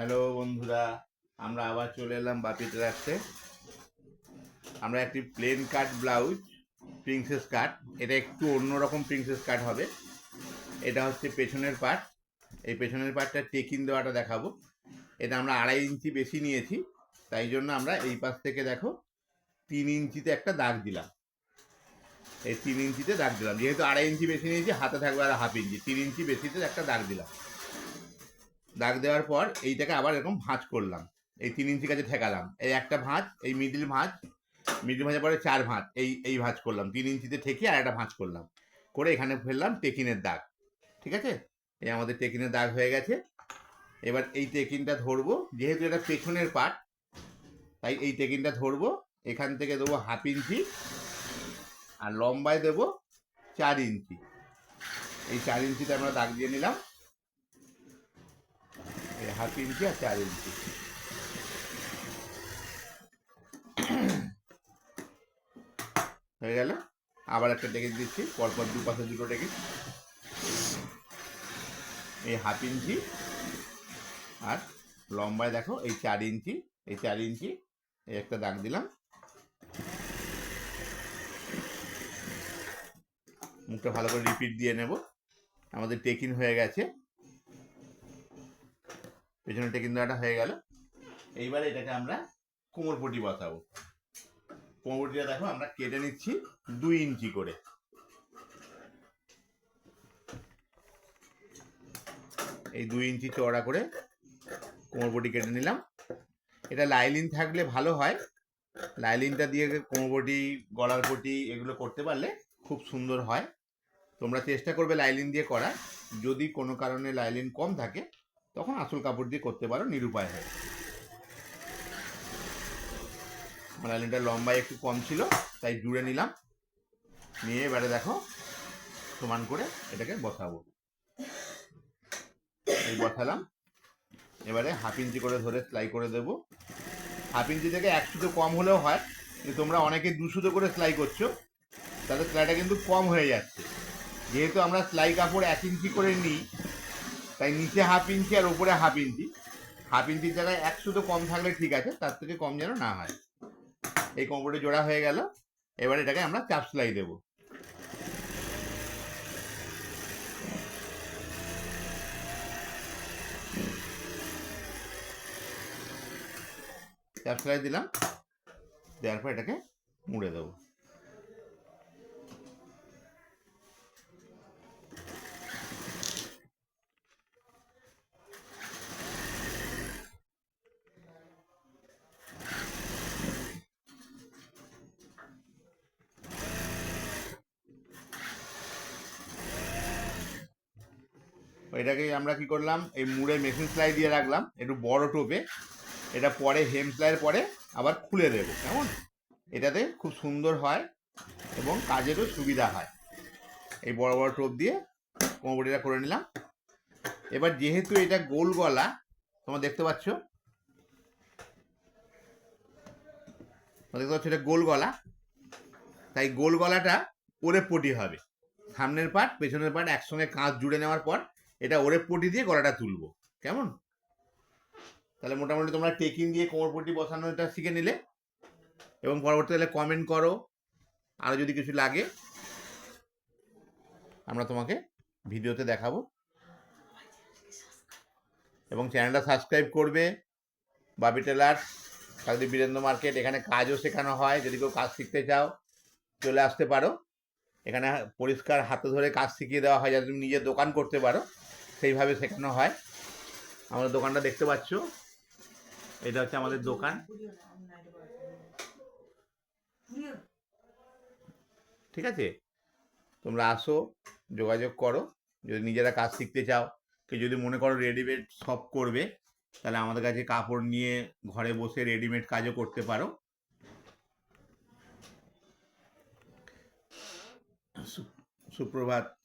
Hello বন্ধুরা, আমরা আবার চলে এলাম বাপিতে রাখতে আমরা একটি plain cut blouse, princess cut. এটা একটু অন্যরকম প্রিন্সেস কাট হবে। এটা হচ্ছে পেছনের পার্ট এই পেছনের পার্টটা টেকিন দেওয়াটা দেখাবো। এটা আমরা আড়াই ইঞ্চি বেশি নিয়েছি, তাই জন্য আমরা এই পাশ থেকে দেখো তিন ইঞ্চিতে একটা দাগ দিলাম। এই তিন ইঞ্চিতে দাগ দিলাম। যেহেতু আড়াই ইঞ্চি বেশি নিয়েছি, হাতে থাকবে আর হাফ ইঞ্চি। তিন ইঞ্চি বেশিতে একটা দাগ দিলাম। দাগ দেওয়ার পর এইটাকে আবার এরকম ভাঁজ করলাম। এই তিন ইঞ্চি কাছে ঠেকালাম। এই একটা ভাঁজ, এই মিডিল ভাঁজ মিডিল ভাঁজের পরে চার ভাঁজ, এই এই ভাঁজ করলাম। তিন ইঞ্চিতে ঠেকে আর একটা ভাঁজ করলাম। করে এখানে ফেললাম টেকিনের দাগ। ঠিক আছে? এই আমাদের টেকিনের দাগ হয়ে গেছে। এবার এই টেকিনটা ধরবো। যেহেতু এটা পেছনের পার্ট তাই এই টেকিনটা ধরবো। এখান থেকে দেবো হাফ ইঞ্চি আর লম্বায় দেবো চার ইঞ্চি। এই চার ইঞ্চিতে আমরা দাগ দিয়ে নিলাম। হাফ ইঞ্চি আর চার ইঞ্চি হয়ে গেল। আবার একটা টেকে দিচ্ছি, পরপর দু পাশে দুটো টেকে এই হাফ ইঞ্চি আর লম্বায় দেখো, এই চার ইঞ্চি, এই চার ইঞ্চি, এই একটা দাগ দিলাম। মুখটা ভালো করে রিপিট দিয়ে নেব। আমাদের টেকিন হয়ে গেছে। পেছনে টেকিন দেওয়াটা হয়ে গেল। এইবারে এটাকে আমরা কোমরপটি বসাবো। কোমরপটিটা দেখো, আমরা কেটে নিচ্ছি দুই ইঞ্চি করে। এই দুই ইঞ্চি চওড়া করে কোমরপটি কেটে নিলাম। এটা লাইলিন থাকলে ভালো হয়। লাইলিনটা দিয়ে কোমরপটি গলার পটি এগুলো করতে পারলে খুব সুন্দর হয়। তোমরা চেষ্টা করবে লাইলিন দিয়ে করার। যদি কোনো কারণে লাইলিন কম থাকে তখন আসল কাপড় দিয়ে করতে পারো, নিরুপায় হয় আমার লম্বায় একটু কম ছিল, তাই জুড়ে নিলাম। নিয়ে এবারে দেখো, সমান করে এটাকে বসাবো। এই বসালাম। এবারে হাফ ইঞ্চি করে ধরে সেলাই করে দেবো। হাফ ইঞ্চি থেকে এক সুতো কম হলেও হয়, কিন্তু তোমরা অনেকে দু সুতো করে সেলাই করছ তাদের সেলাইটা কিন্তু কম হয়ে যাচ্ছে। যেহেতু আমরা সেলাই কাপড় এক ইঞ্চি করে নিই তাই নিচে হাফ ইঞ্চি আর উপরে হাফ ইঞ্চি হাফ ইঞ্চির জায়গায় এক সুতো কম থাকলে ঠিক আছে, তার থেকে কম যেন না হয়। এই কম্পোর্টে জোড়া হয়ে গেল, এবার এটাকে আমরা চাপ সেলাই দেবো। চাপ সেলাই দিলাম, দেওয়ার পর এটাকে মুড়ে দেবো। এটাকে আমরা কি করলাম, এই মুড়ে মেশিন সেলাই দিয়ে রাখলাম, একটু বড় টোপে। এটা পরে, হেম সেলাইয়ের পরে আবার খুলে দেবো, কেমন? এটাতে খুব সুন্দর হয় এবং কাজেরও সুবিধা হয়। এই বড় বড় টোপ দিয়ে কোমরবটিটা করে নিলাম। এবার যেহেতু এটা গোল গলা, তোমরা দেখতে পাচ্ছ দেখতে পাচ্ছ এটা গোল গলা, তাই গোল গলাটা ওরে পটি হবে। সামনের পাট, পেছনের পাট একসঙ্গে কাঁচ জুড়ে নেওয়ার পর এটা ওরে পটি দিয়ে গলাটা তুলবো। কেমন? তাহলে মোটামুটি তোমরা টেকিং দিয়ে কোমর পটি বসানোটা শিখে নিলে। এবং পরবর্তীকালে কমেন্ট করো। আরও যদি কিছু লাগে, আমরা তোমাকে ভিডিওতে দেখাবো। এবং চ্যানেলটা সাবস্ক্রাইব করবে। বাবি টেলার্স কালদি বীরেন্দ্র মার্কেট, এখানে কাজও শেখানো হয়। যদি কেউ কাজ শিখতে চাও, চলে আসতে পারো। এখানে পরিষ্কার হাতে ধরে কাজ শিখিয়ে দেওয়া হয়। যাতে তুমি নিজের দোকান করতে পারো। সেইভাবে শেখানো হয়। আমাদের দোকানটা দেখতে পাচ্ছ। এটা হচ্ছে আমাদের দোকান। ঠিক আছে? তোমরা আসো, যোগাযোগ করো। যদি নিজেরা কাজ শিখতে চাও, কেউ যদি মনে করো রেডিমেড সব করবে, তাহলে আমাদের কাছে কাপড় নিয়ে ঘরে বসে রেডিমেড কাজও করতে পারো। সুপ্রভাত।